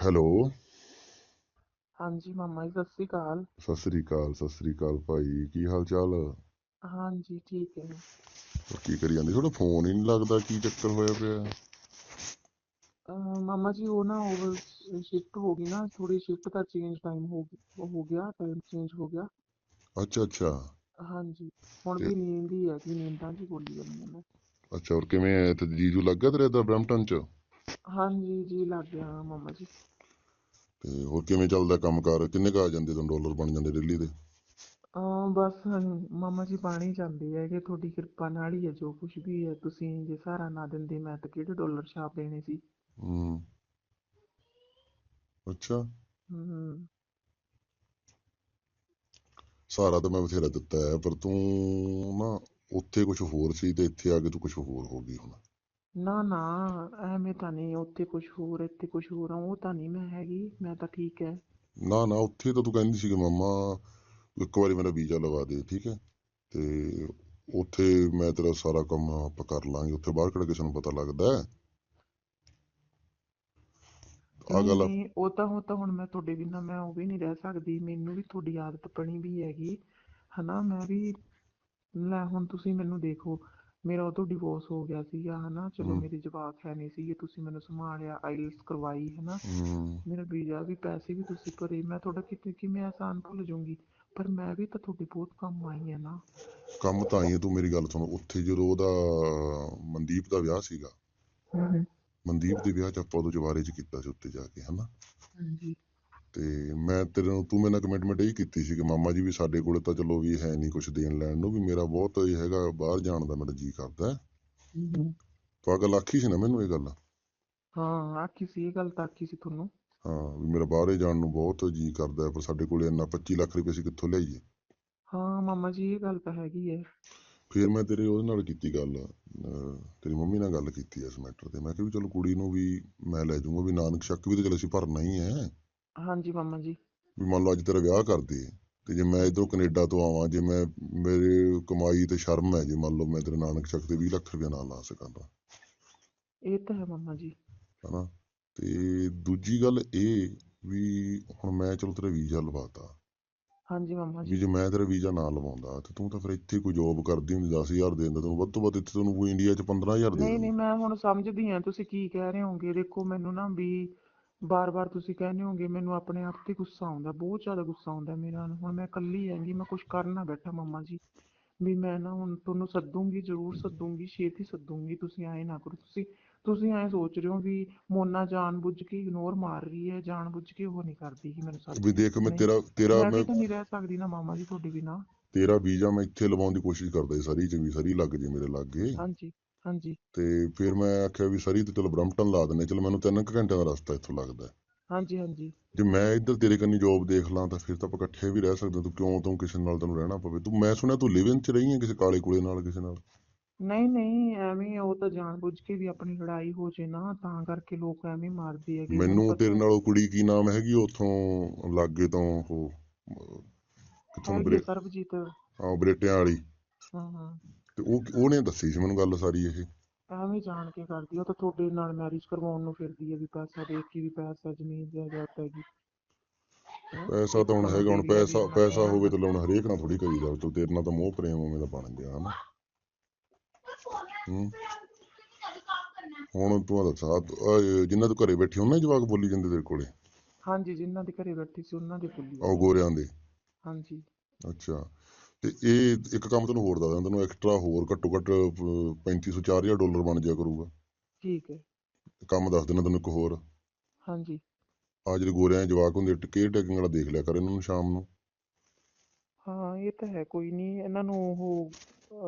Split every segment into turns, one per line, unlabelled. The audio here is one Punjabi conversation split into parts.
ਹੈਲੋ।
ਹਾਂਜੀ ਮਾਮਾ ਜੀ ਸਤਿ ਸ੍ਰੀ ਅਕਾਲ।
ਸਤਿ ਸ੍ਰੀ ਅਕਾਲ ਸਤਿ ਸ੍ਰੀ ਅਕਾਲ ਭਾਈ ਕੀ ਹਾਲ ਚਾਲ?
ਹਾਂਜੀ ਠੀਕ ਹੈ
ਹੋਰ ਕੀ ਕਰੀ ਜਾਂਦੀ? ਤੁਹਾਡਾ ਫੋਨ ਹੀ ਨਹੀਂ ਲੱਗਦਾ ਕੀ ਚੱਕਰ ਹੋਇਆ ਪਿਆ?
ਅਹ ਮਾਮਾ ਜੀ ਉਹ ਨਾ ਓਵਰ ਸ਼ਿਫਟ ਹੋ ਗਈ ਨਾ ਥੋੜੀ ਸ਼ਿਫਟ ਦਾ ਚੇਂਜ ਟਾਈਮ ਹੋ ਗਿਆ ਹੋ ਗਿਆ ਟਾਈਮ ਚੇਂਜ ਹੋ ਗਿਆ।
ਅੱਛਾ ਅੱਛਾ।
ਹਾਂਜੀ ਹੁਣ ਵੀ ਨੀਂਦ ਹੀ ਹੈ ਕਿ ਨੀਂਦਾਂ ਜੀ ਬੋਲੀ ਜਾਂਦੀ ਹਾਂ ਮੈਂ।
ਅੱਛਾ ਹੋਰ ਕਿਵੇਂ ਤੇ ਜੀਜੂ ਲੱਗ ਤੇਰੇ ਦਾ ਬ੍ਰੈਂਪਟਨ ਚ?
ਹਾਂਜੀ ਜੀ ਲੱਗ ਗਿਆ ਮਾਮਾ ਜੀ।
ਤੇ ਹੋਰ ਕਿਵੇਂ ਚੱਲਦਾ ਕੰਮਕਾਰ ਕਿੰਨੇ ਕੁ ਆ ਜਾਂਦੇ ਤੁਹਾਨੂੰ ਡਾਲਰ ਬਣ ਜਾਂਦੇ ਦਿੱਲੀ ਦੇ?
ਅਹ ਬਸ ਮਾਮਾ ਜੀ ਪਾਣੀ ਜਾਂਦੇ ਹੈ ਕਿ ਤੁਹਾਡੀ ਕਿਰਪਾ ਨਾਲ ਹੀ ਹੈ ਜੋ ਕੁਝ ਵੀ ਹੈ ਤੁਸੀਂ ਜੇ ਸਹਾਰਾ ਨਾ ਦਿੰਦੇ ਮੈਂ ਤਾਂ ਕਿਹੜੇ ਡਾਲਰ ਛਾਪ ਦੇਣੇ ਸੀ।
ਹੂੰ। ਅੱਛਾ।
ਹਮ
ਸਾਰਾ ਤਾਂ ਮੈਂ ਬਥੇਰਾ ਦਿੱਤਾ ਹੈ ਪਰ ਤੂੰ ਨਾ ਉੱਥੇ ਕੁਝ ਹੋਰ ਸੀ ਤੇ ਇੱਥੇ ਆ ਕੇ ਤੂੰ ਕੁਝ ਹੋਰ ਹੋ ਗਈ ਹੁਣ।
ਨਾ ਨਾ ਐਵੇਂ ਤਾਂ ਨਹੀਂ ਉੱਥੇ ਕੁਝ ਹੋਰ ਇੱਥੇ ਕੁਝ ਹੋਰ ਆ ਉਹ ਤਾਂ ਨਹੀਂ ਮੈਂ ਹੈਗੀ ਮੈਂ ਤਾਂ ਠੀਕ ਹੈ
ਨਾ ਨਾ ਉੱਥੇ ਤਾਂ ਤੂੰ ਕਹਿੰਦੀ ਸੀ ਕਿ ਮਾਮਾ ਇੱਕ ਵਾਰੀ ਮੇਰਾ ਵੀਜ਼ਾ ਲਵਾ ਦੇ ਠੀਕ ਹੈ ਤੇ ਉੱਥੇ ਮੈਂ ਤੇਰਾ ਸਾਰਾ ਕੰਮ ਆਪਾਂ ਕਰ ਲਾਂਗੇ ਉੱਥੇ ਬਾਹਰ ਕਿਹੜਾ ਕਿਸੇ ਨੂੰ ਪਤਾ ਲੱਗਦਾ ਹੈ ਆ
ਨਹੀਂ
ਗੱਲ
ਨਹੀਂ ਉਹ ਤਾਂ ਉਹ ਤਾਂ ਹੁਣ ਮੈਂ ਤੁਹਾਡੇ ਬਿਨਾਂ ਮੈਂ ਉਹ ਵੀ ਨਹੀਂ ਰਹਿ ਸਕਦੀ ਮੈਨੂੰ ਵੀ ਤੁਹਾਡੀ ਆਦਤ ਬਣੀ ਵੀ ਹੈਗੀ ਹਨਾ ਮੈਂ ਵੀ ਲੈ ਹੁਣ ਤੁਸੀਂ ਮੈਨੂੰ ਦੇਖੋ ਮੇਰਾ ਉਦੋਂ ਡਿਵੋਰਸ ਹੋ ਗਿਆ ਸੀਗਾ ਹਨਾ? ਚਲੋ। ਮੇਰੇ ਜਵਾਕ ਹੈ ਨਹੀਂ ਸੀਗੇ ਤੁਸੀਂ ਮੈਨੂੰ ਸੰਭਾਲਿਆ ਆਈਲਸ ਕਰਵਾਈ ਹਨਾ? ਮੇਰਾ ਵੀਜ਼ਾ ਵੀ ਪੈਸੇ ਵੀ ਤੁਸੀਂ ਭਰੇ ਮੈਂ ਤੁਹਾਡਾ ਕਿਤੇ ਕਿਵੇਂ ਆਸਾਨ ਭੁੱਲ ਜਾਊਂਗੀ? ਪਰ ਮੈਂ ਵੀ ਤਾਂ ਤੁਹਾਡੇ ਬਹੁਤ ਕੰਮ ਆਈ ਹਾਂ ਨਾ।
ਕੰਮ ਤਾਂ ਆਈ ਹੈ ਤੂੰ ਮੇਰੀ ਗੱਲ ਸੁਣ ਉੱਥੇ ਜਦੋਂ ਉਹਦਾ ਮਨਦੀਪ ਦਾ ਵਿਆਹ ਸੀਗਾ ਮਨਦੀਪ ਦੇ ਵਿਆਹ ਚ ਆਪਾਂ ਉਦੋਂ ਜਵਾਰੇ ਚ ਕੀਤਾ ਸੀ ਉੱਤੇ ਜਾ ਕੇ ਹਨਾ?
ਹਾਂਜੀ।
ਤੇ ਮੈਂ ਤੇਰੇ ਨੂੰ ਤੂੰ ਮੇਰੇ ਨਾਲ ਕਮਿਟਮੈਂਟ ਇਹ ਕੀਤੀ ਸੀ ਕਿ ਮਾਮਾ ਜੀ ਵੀ ਸਾਡੇ ਕੋਲੇ ਤਾਂ ਚਲੋ ਵੀ ਹੈ ਨਹੀਂ ਕੁਝ ਦੇਣ ਲੈਣ ਨੂੰ ਵੀ ਮੇਰਾ ਬਹੁਤ ਇਹ ਹੈਗਾ ਬਾਹਰ ਜਾਣ ਦਾ ਮੇਰਾ ਜੀ ਕਰਦਾ ਤੂੰ ਆ ਗੱਲ ਆਖੀ ਸੀ ਨਾ ਮੈਨੂੰ ਇਹ ਗੱਲ?
ਹਾਂ ਆਖੀ ਸੀ ਇਹ ਗੱਲ ਤਾਂ ਆਖੀ ਸੀ ਤੁਹਾਨੂੰ।
ਹਾਂ ਵੀ ਮੇਰਾ ਬਾਹਰੇ ਜਾਣ ਨੂੰ ਬਹੁਤ ਜੀ ਕਰਦਾ ਹੈ, ਪਰ ਸਾਡੇ ਕੋਲੇ ਇੰਨਾ 25 ਲੱਖ ਰੁਪਏ ਅਸੀਂ ਕਿੱਥੋਂ ਲਿਆਈਏ?
ਹਾਂ ਮਾਮਾ ਜੀ ਇਹ ਗੱਲ ਤਾਂ ਹੈਗੀ ਹੈ।
ਫਿਰ ਮੈਂ ਤੇਰੇ ਉਹਦੇ ਨਾਲ ਕੀਤੀ ਗੱਲ ਅਹ ਤੇਰੀ ਮੰਮੀ ਨਾਲ ਗੱਲ ਕੀਤੀ ਇਸ ਮੈਟਰ ਤੇ। ਮੈਂ ਕਿਹਾ ਵੀ ਚਲੋ ਕੁੜੀ ਨੂੰ ਵੀ ਮੈਂ ਲੈ ਜਾਊਂਗਾ ਵੀ ਨਾਨਕ ਸ਼ੱਕ ਵੀ ਤਾਂ ਚਲ ਅਸੀਂ ਭਰਨਾ ਹੀ ਹੈ।
ਹਾਂਜੀ ਮਾਮਾ ਜੀ।
ਵੀ ਮੰਨ ਲਓ ਅੱਜ ਤੇਰਾ ਵਿਆਹ ਕਰਦੇ ਤੇ ਜੇ ਮੈਂ ਇਧਰੋਂ ਕੈਨੇਡਾ ਤੋਂ ਆਵਾਂ ਜੇ ਮੈਂ ਮੇਰੇ ਕਮਾਈ ਤੇ ਸ਼ਰਮ ਹੈ ਜੇ ਮੰਨ ਲਓ ਮੈਂ ਤੇਰੇ ਨਾਨਕ ਸ਼ੱਕ ਤੇ 20 ਲੱਖ ਰੁਪਏ ਨਾਲ ਲਾ ਸਕਾਂ ਤਾਂ।
ਇਹ ਤਾਂ ਹੈ ਮਾਮਾ ਜੀ।
ਹਨਾ? ਤੇ ਦੂਜੀ ਗੱਲ ਇਹ ਵੀ ਹੁਣ ਮੈਂ ਚਲੋ ਤੇਰਾ ਵੀਜ਼ਾ ਲਵਾਤਾ।
ਹਾਂਜੀ ਮਾਮਾ ਜੀ।
ਵੀ ਜੇ ਮੈਂ ਤੇਰਾ ਵੀਜ਼ਾ ਨਾ ਲਵਾਉਂਦਾ ਤੇ ਤੂੰ ਤਾਂ ਫਿਰ ਇੱਥੇ ਕੋਈ ਜੋਬ ਕਰਦੀ ਹੁੰਦੀ 10000 ਦੇ ਦਿੰਦਾ ਤੈਨੂੰ ਵੱਧ ਤੋਂ ਵੱਧ ਇੱਥੇ ਤੈਨੂੰ ਕੋਈ ਇੰਡੀਆ 'ਚ 15000 ਦੇ
ਨਹੀਂ ਨਹੀਂ ਮੈਂ ਹੁਣ ਸਮਝਦੀ ਹਾਂ ਤੁਸੀਂ ਕੀ ਕਹਿ ਰਹੇ ਹੋਗੇ ਦੇਖੋ ਮੈਨੂੰ ਨਾ ਵੀ ਬਾਰ-ਬਾਰ ਤੁਸੀਂ ਕਹਿੰਦੇ ਹੋਗੇ ਮੈਨੂੰ ਆਪਣੇ ਆਪ ਤੇ ਗੁੱਸਾ ਆਉਂਦਾ ਬਹੁਤ ਜ਼ਿਆਦਾ ਗੁੱਸਾ ਆਉਂਦਾ ਮੇਰਾ। ਹੁਣ ਮੈਂ ਇਕੱਲੀ ਹੈਗੀ ਮੈਂ ਕੁਝ ਕਰ ਨਾ ਬੈਠਾ ਮਾਮਾ ਜੀ। ਵੀ ਮੈਂ ਨਾ ਹੁਣ ਤੁਹਾਨੂੰ ਸੱਦੂਗੀ ਜ਼ਰੂਰ ਸੱਦੂਗੀ ਛੇਤੀ ਸੱਦੂਗੀ ਤੁਸੀਂ ਐਂ ਨਾ ਕਰੋ। ਤੁਸੀਂ ਤੁਸੀਂ ਐਂ ਸੋਚ ਰਹੇ ਹੋ ਵੀ ਮੋਨਾ ਜਾਣਬੁੱਝ ਕੇ ਇਗਨੋਰ ਮਾਰ ਰਹੀ ਹੈ ਜਾਣਬੁੱਝ ਕੇ ਉਹ ਨਹੀਂ ਕਰਦੀ ਕਿ ਮੈਨੂੰ ਸੱਦ
ਵੀ ਦੇਖ ਮੈਂ। ਤੇਰਾ ਤੇਰਾ
ਮੈਂ
ਮੈਂ
ਤਾਂ ਨਹੀਂ ਰਹਿ ਸਕਦੀ ਨਾ ਮਾਮਾ ਜੀ ਤੁਹਾਡੇ ਬਿਨਾਂ।
ਤੇਰਾ ਵੀਜ਼ਾ ਮੈਂ ਇੱਥੇ ਲਵਾਉਣ ਦੀ ਕੋਸ਼ਿਸ਼ ਕਰਦਾ ਸੀ ਸਰੀ 'ਚ ਵੀ ਸਰੀ ਲੱਗ ਜੇ ਮੇਰੇ ਲਾਗੇ।
ਹਾਂਜੀ। ਹਾਂਜੀ।
ਤੇ ਫਿਰ ਮੈਂ ਆਖਿਆ ਵੀ ਸਰੀ ਤੇ ਚਲੋ ਬਰੰਪਟਨ ਲਾ ਦਿੰਨੇ ਚਲੋ ਮੈਨੂੰ ਤਿੰਨ ਕੁ ਘੰਟਿਆਂ ਦਾ ਰਸਤਾ ਇੱਥੋਂ ਲੱਗਦਾ ਹੈ।
ਹਾਂਜੀ ਹਾਂਜੀ।
ਜੇ ਮੈਂ ਇੱਧਰ ਤੇਰੇ ਕੰਨੀ ਜੋਬ ਦੇਖ ਲਾਂ ਤਾਂ ਫਿਰ ਤਾਂ ਆਪਾਂ ਇਕੱਠੇ ਵੀ ਰਹਿ ਸਕਦੇ ਹਾਂ। ਤੂੰ ਕਿਉਂ ਤੂੰ ਕਿਸੇ ਨਾਲ ਤੈਨੂੰ ਰਹਿਣਾ ਪਵੇ? ਤੂੰ ਮੈਂ ਸੁਣਿਆ ਤੂੰ ਲਿਵ ਇਨ ਚ ਰਹੀ ਹੈ ਕਿਸੇ ਕਾਲੇ ਕੁਲੇ ਨਾਲ ਕਿਸੇ ਨਾਲ?
ਨਹੀਂ ਨਹੀਂ ਐਵੇਂ ਉਹ ਤਾਂ ਜਾਣਬੁੱਝ ਕੇ ਵੀ ਆਪਣੀ ਲੜਾਈ ਹੋ ਜੇ ਨਾ ਤਾਂ ਕਰਕੇ ਲੋਕ ਐਵੇਂ ਮਾਰਦੇ ਹੈਗੇ।
ਮੈਨੂੰ ਤੇਰੇ ਨਾਲ ਉਹ ਕੁੜੀ ਕੀ ਨਾਮ ਹੈਗੀ ਉਥੋਂ ਲਾਗੇ ਤੋਂ ਉਹ ਅਹ, ਕਿੱਥੋਂ ਬਰੇ
ਸਰਬਜੀਤ।
ਹਾਂ ਬਰੇਟਿਆਂ ਵਾਲੀ।
ਹਾਂ ਹਾਂ।
ਤੇ ਉਹ ਉਹਨੇ ਦੱਸੀ ਸੀ ਮੈਨੂੰ ਗੱਲ ਸਾਰੀ ਇਹ?
ਐਵੇਂ ਜਾਣ ਕੇ ਕਰਦੀ ਆ, ਉਹ ਤਾਂ ਤੁਹਾਡੇ ਨਾਲ ਮੈਰਿਜ ਕਰਵਾਉਣ ਨੂੰ ਫਿਰਦੀ ਹੈ ਵੀ ਪੈਸਾ ਦੇਖ ਕੇ ਵੀ ਪੈਸਾ ਜ਼ਮੀਨ ਜਾਇਦਾਦ ਹੈਗੀ। ਹੈਂ?
ਪੈਸਾ ਤਾਂ ਹੁਣ ਹੈਗਾ ਹੁਣ ਪੈਸਾ ਪੈਸਾ ਹੋਵੇ ਤਾਂ ਲਾਉਣ ਹਰੇਕ ਨਾਲ ਥੋੜੀ ਕਰੀਦਾ ਤੂੰ ਤੇਰੇ ਨਾਲ ਤਾਂ ਮੋਹ ਪ੍ਰੇਮ ਉਵੇਂ ਦਾ ਬਣ ਗਿਆ ਹਨਾ? ਹੂੰ। ਹੁਣ ਤੂੰ ਦੱਸ ਆਹ ਤੂੰ- ਆਹ ਜਿੰਨਾ ਤੂੰ ਘਰੇ ਬੈਠੀ ਉਹਨਾਂ ਜਵਾਕ ਬੋਲੀ ਜਾਂਦੇ ਤੇਰੇ ਕੋਲੇ?
ਹਾਂਜੀ ਜਿਨ੍ਹਾਂ ਦੇ ਘਰੇ ਬੈਠੀ ਸੀ ਉਹਨਾਂ ਦੇ ਫੁੱਲੀ
ਉਹ ਗੋਰਿਆਂ ਦੇ?
ਹਾਂਜੀ।
ਅੱਛਾ। ਤੇ ਇਹ ਇੱਕ ਕੰਮ ਤੈਨੂੰ ਹੋਰ ਦੱਸਦਾ ਤੈਨੂੰ ਐਕਸਟਰਾ ਹੋਰ ਘੱਟੋ ਘੱਟ 3500 4000 ਡਾਲਰ ਬਣ ਜਾਇਆ ਕਰੂਗਾ।
ਠੀਕ ਹੈ।
ਕੰਮ ਦੱਸ ਦੇਣਾ ਤੈਨੂੰ ਇੱਕ ਹੋਰ।
ਹਾਂਜੀ।
ਆ ਜਿਹੜੇ ਗੋਰਿਆਂ ਦੇ ਜਵਾਕ ਹੁੰਦੇ ਕੇਅਰ ਟੇਕਿੰਗ ਵਾਲਾ ਦੇਖ ਲਿਆ ਕਰ ਇਹਨਾਂ ਨੂੰ ਸ਼ਾਮ ਨੂੰ।
ਹਾਂ ਇਹ ਤਾਂ ਹੈ ਕੋਈ ਨਹੀਂ ਇਹਨਾਂ ਨੂੰ ਉਹ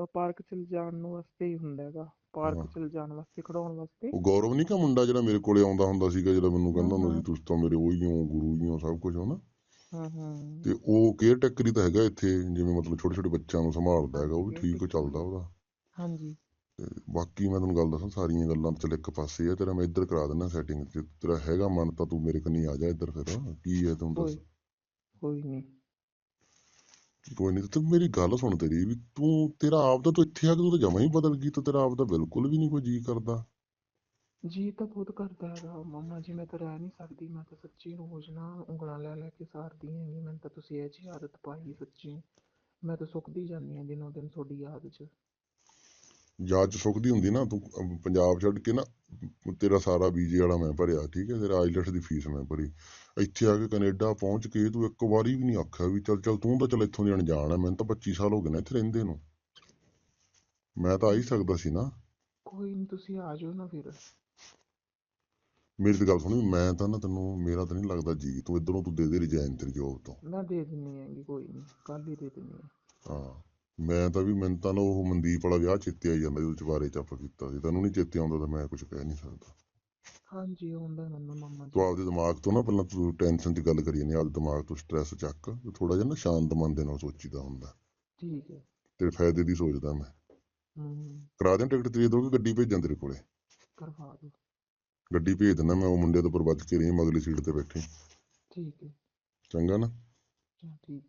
ਪਾਰਕ ਚ ਜਾਣ ਨੂੰ ਵਾਸਤੇ ਹੀ ਹੁੰਦਾ ਹੈਗਾ। ਪਾਰਕ ਚ ਜਾਣ ਵਾਸਤੇ ਖੜਾਉਣ ਵਾਸਤੇ।
ਉਹ ਗੌਰਵ ਨਹੀਂ ਕਾ ਮੁੰਡਾ ਜਿਹੜਾ ਮੇਰੇ ਕੋਲੇ ਆਉਂਦਾ ਹੁੰਦਾ ਸੀਗਾ ਜਿਹੜਾ ਮੈਨੂੰ ਕਹਿੰਦਾ ਹੁੰਦਾ ਸੀ। ਤੁਸੀਂ ਤਾਂ ਮੇਰੇ ਉਹੀ ਹੋ ਗੁਰੂ ਹੀ ਹੋ ਸਭ ਕੁਝ ਹੋ ਨਾ? ਤੇ ਉਹ ਕੇਅਰ ਟੇਕਰ ਹੀ ਤਾਂ ਹੈਗਾ ਇੱਥੇ ਜਿਵੇਂ ਮਤਲਬ ਛੋਟੇ ਛੋਟੇ ਬੱਚਿਆਂ ਨੂੰ ਸੰਭਾਲਦਾ ਹੈਗਾ ਉਹ ਵੀ ਠੀਕ ਚੱਲਦਾ ਉਹਦਾ।
ਹਾਂਜੀ।
ਤੇ ਬਾਕੀ ਮੈਂ ਤੈਨੂੰ ਗੱਲ ਦੱਸਾਂ ਸਾਰੀਆਂ ਗੱਲਾਂ ਚੱਲ ਇੱਕ ਪਾਸੇ ਆ ਤੇਰਾ ਮੈਂ ਇੱਧਰ ਕਰਾ ਦਿੰਦਾ ਸੈਟਿੰਗ ਤੇ ਤੇਰਾ ਹੈਗਾ ਮਨ ਤਾਂ ਤੂੰ ਮੇਰੇ ਕੰਨੀ ਆ ਜਾ ਇੱਧਰ ਫਿਰ ਕੀ ਹੈ ਤੂੰ ਦੱਸ?
ਕੋਈ ਕੋਈ ਨਹੀਂ
ਕੋਈ ਨਹੀਂ ਤੂੰ ਮੇਰੀ ਗੱਲ ਸੁਣ ਤੇਰੀ ਵੀ ਤੂੰ ਤੇਰਾ ਆਪ ਦਾ ਤੂੰ ਇੱਥੇ ਆ ਕੇ ਤੂੰ ਤਾਂ ਜਮਾ ਹੀ ਬਦਲ ਗਈ ਤੂੰ ਤੇਰਾ ਆਪ ਦਾ ਬਿਲਕੁਲ ਵੀ ਨਹੀਂ ਕੋਈ ਜੀ ਕਰਦਾ।
ਜੀ ਤਾਂ ਬਹੁਤ ਕਰਦਾ ਹੈਗਾ। ਮੰਮਾ ਜੀ ਮੈਂ ਤਾਂ ਰਹਿ ਨਹੀਂ ਸਕਦੀ। ਮੈਂ ਤਾਂ ਸੱਚੀ ਰੋਜ਼ ਨਾ ਉਂਗਲਾਂ ਲੈ ਲੈ ਕੇ ਸਾਰਦੀ ਹੈਗੀ। ਮੈਨੂੰ ਤਾਂ ਤੁਸੀਂ ਇਹ ਜਿਹੀ ਆਦਤ ਪਾਈ ਸੱਚੀ। ਮੈਂ ਤਾਂ ਸੁੱਕਦੀ ਜਾਂਦੀ ਹਾਂ ਦਿਨੋਂ ਦਿਨ ਤੁਹਾਡੀ ਯਾਦ 'ਚ।
ਯਾਦ ਚ ਸੁੱਖਦੀ ਹੁੰਦੀ ਨਾ ਤੂੰ ਅਮ ਪੰਜਾਬ ਛੱਡ ਕੇ ਨਾ ਤੇਰਾ ਸਾਰਾ ਵੀਜ਼ੇ ਵਾਲਾ ਮੈਂ ਭਰਿਆ ਠੀਕ ਹੈ? ਤੇਰਾ ਆਈਲੈਟਸ ਦੀ ਫੀਸ ਮੈਂ ਭਰੀ। ਇੱਥੇ ਆ ਕੇ ਕੈਨੇਡਾ ਪਹੁੰਚ ਕੇ ਤੂੰ ਇੱਕ ਵਾਰੀ ਵੀ ਨਹੀਂ ਆਖਿਆ ਵੀ ਚੱਲ ਚੱਲ ਤੂੰ ਤਾਂ ਚੱਲ ਇੱਥੋਂ ਦੀ ਅਣਜਾਣ ਹੈ। ਮੈਨੂੰ ਤਾਂ 25 ਸਾਲ ਹੋ ਗਏ ਨੇ ਇੱਥੇ ਰਹਿੰਦੇ ਨੂੰ। ਮੈਂ ਤਾਂ ਆ ਹੀ ਸਕਦਾ ਸੀ ਨਾ।
ਕੋਈ ਨਹੀਂ ਤੁਸੀਂ ਆ ਜਾਓ ਨਾ ਫਿਰ।
ਮੇਰੀ ਤੇ ਗੱਲ ਸੁਣੀ ਮੈਂ ਤਾਂ ਨਾ ਤੈਨੂੰ ਮੇਰਾ ਤਾਂ ਨਹੀਂ ਲੱਗਦਾ ਜੀ ਤੂੰ ਇਧਰੋਂ ਤੂੰ ਦੇ ਦੇ ਰਿਜ਼ਾਈਨ ਤੇਰੀ ਜੋਬ ਤੋਂ।
ਮੈਂ ਦੇ ਦਿੰਨੀ ਹੈਗੀ ਕੋਈ ਨਹੀਂ ਕੱਲ ਹੀ ਦੇ ਦਿੰਨੀ ਹਾਂ
ਹਾਂ ਮੈਂ ਤਾਂ ਵੀ ਮੈਨੂੰ ਤਾਂ ਨਾ ਉਹ ਮਨਦੀਪ ਵਾਲਾ ਵਿਆਹ ਚੇਤੇ ਆਈ ਜਾਂਦਾ ਉਹਦੇ ਚ ਬਾਰੇ ਚ ਆਪਾਂ ਕੀਤਾ ਸੀ ਤੈਨੂੰ ਨਹੀਂ ਚੇਤੇ ਆਉਂਦਾ ਤਾਂ ਮੈਂ ਕੁਝ ਕਹਿ ਨਹੀਂ ਸਕਦਾ।
ਹਾਂਜੀ ਆਉਂਦਾ ਮੈਨੂੰ ਮੰਮਾ ਜੀ।
ਤੂੰ ਆਪਦੇ ਦਿਮਾਗ ਤੋਂ ਨਾ ਪਹਿਲਾਂ ਤੂੰ ਟੈਨਸ਼ਨ ਦੀ ਗੱਲ ਕਰੀ ਜਾਂਦੀ ਆਪਦੇ ਦਿਮਾਗ ਤੋਂ ਸਟ੍ਰੈਸ ਚੱਕ ਥੋੜਾ ਜਿਹਾ ਨਾ ਸ਼ਾਂਤ ਮਨ ਦੇ ਨਾਲ ਸੋਚੀਦਾ ਹੁੰਦਾ।
ਠੀਕ ਹੈ।
ਤੇਰੇ ਫਾਇਦੇ ਦੀ ਸੋਚਦਾ ਮੈਂ।
ਹੂੰ।
ਕਰਾ ਦਿਆਂ ਟਿਕਟ ਤੇਰੀ ਦੋ ਕਿ ਗੱਡੀ ਭੇਜਾਂ ਤੇਰੇ ਕੋਲੇ?
ਕਰਵਾ ਦਿਓ।
ਗੱਡੀ ਭੇਜ ਦਿੰਦਾ ਮੈਂ ਉਹ ਮੁੰਡੇ ਤੋਂ ਵੱਜ ਕੇ ਰਹੀ ਮਗਲੀ ਸੀਟ ਤੇ ਬੈਠੀ।
ਠੀਕ ਹੈ।
ਚੰਗਾ ਨਾ?
ਚਲੋ ਠੀਕ